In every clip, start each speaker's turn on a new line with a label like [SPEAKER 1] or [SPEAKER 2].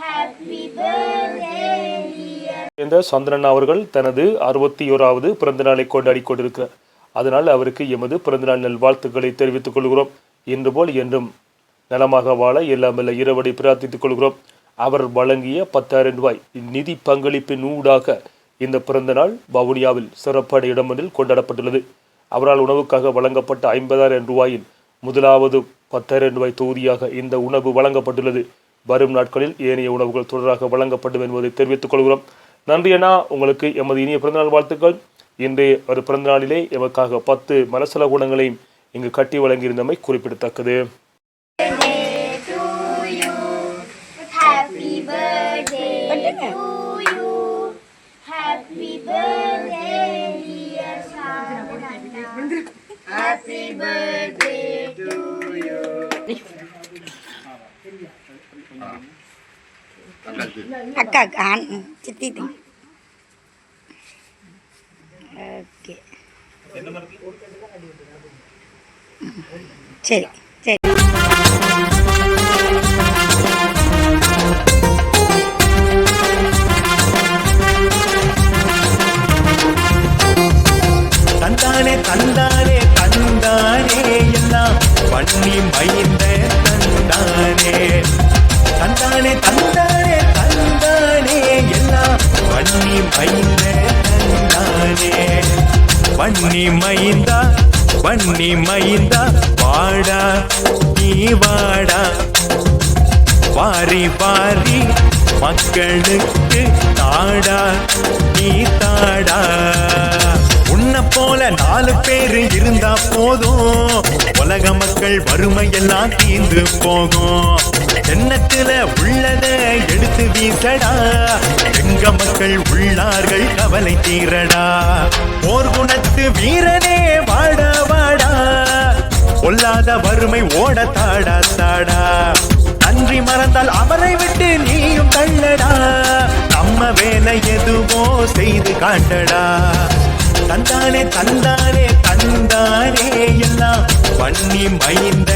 [SPEAKER 1] Happy
[SPEAKER 2] இந்த சந்திரன் அவர்கள் தனது அறுபத்தி ஓராவது பிறந்த நாளை கொண்டாடி கொண்டிருக்கிறார். அதனால் அவருக்கு எமது பிறந்தநாள் நல்வாழ்த்துக்களை தெரிவித்துக் கொள்கிறோம். இன்று போல் என்றும் நலமாக வாழ எல்லாமல்ல இரவடி பிரார்த்தித்துக் கொள்கிறோம். அவர் வழங்கிய பத்தாயிரம் ரூபாய் நிதி பங்களிப்பின் ஊடாக இந்த பிறந்தநாள் வவுனியாவில் சிறப்பான இடமொன்றில் கொண்டாடப்பட்டுள்ளது. அவரால் உணவுக்காக வழங்கப்பட்ட ஐம்பதாயிரம் ரூபாயின் முதலாவது பத்தாயிரம் ரூபாய் தொகுதியாக இந்த உணவு வழங்கப்பட்டுள்ளது. வரும் நாட்களில் ஏனைய உணவுகள் தொடராக வழங்கப்படும் என்பதை தெரிவித்துக் கொள்கிறோம். நன்றி அண்ணா. உங்களுக்கு எமது இனிய பிறந்தநாள் வாழ்த்துக்கள். இன்றைய ஒரு பிறந்தநாளிலே எமக்காக பத்து மனசல குணங்களையும் இங்கு கட்டி வழங்கியிருந்தமை குறிப்பிடத்தக்கது.
[SPEAKER 1] Happy birthday to you. Happy birthday, dear Savanna. Happy birthday to you.
[SPEAKER 3] அக்கா ஆன் சித்தி ஓகே சரி சரி
[SPEAKER 4] தந்தானே தந்தானே தந்தானே எல்லாம் பண்ணி மயில் பண்ணி மைந்தா பண்ணி மைந்தா வாடா நீ வாடா. வாரி வாரி மக்களுக்கு தாடா நீ தாடா. உன்னை போல நாலு பேரு இருந்தா போதும். உலக மக்கள் வறுமை எல்லாம் தீர்ந்து போகும். எண்ணத்துல உள்ளத எடுத்து வீசடா. எங்க மக்கள் உள்ளார்கள் கவலை தீரடா. போர் குணத்து வீரனே வாடா வாடா. கொல்லாத வறுமை ஓட தாடா தாடா. நன்றி மறந்தால் அவரை விட்டு நீயும் தள்ளடா. நம்ம வேலை எதுவோ செய்து காட்டடா. தந்தானே தந்தானே தந்தானே எல்லாம் பண்ணி மைந்த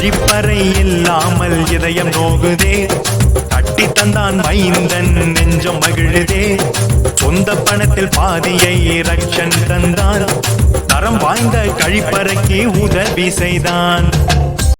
[SPEAKER 4] கழிப்பறை இல்லாமல் இதயம் நோகுதே. கட்டி தந்தான் மைந்தன் நெஞ்சம் மகிழுதே. சொந்த பணத்தில் பாதியை ரக்ஷன் தந்தான். தரம் வாய்ந்த கழிப்பறைக்கு உதவி செய்தான்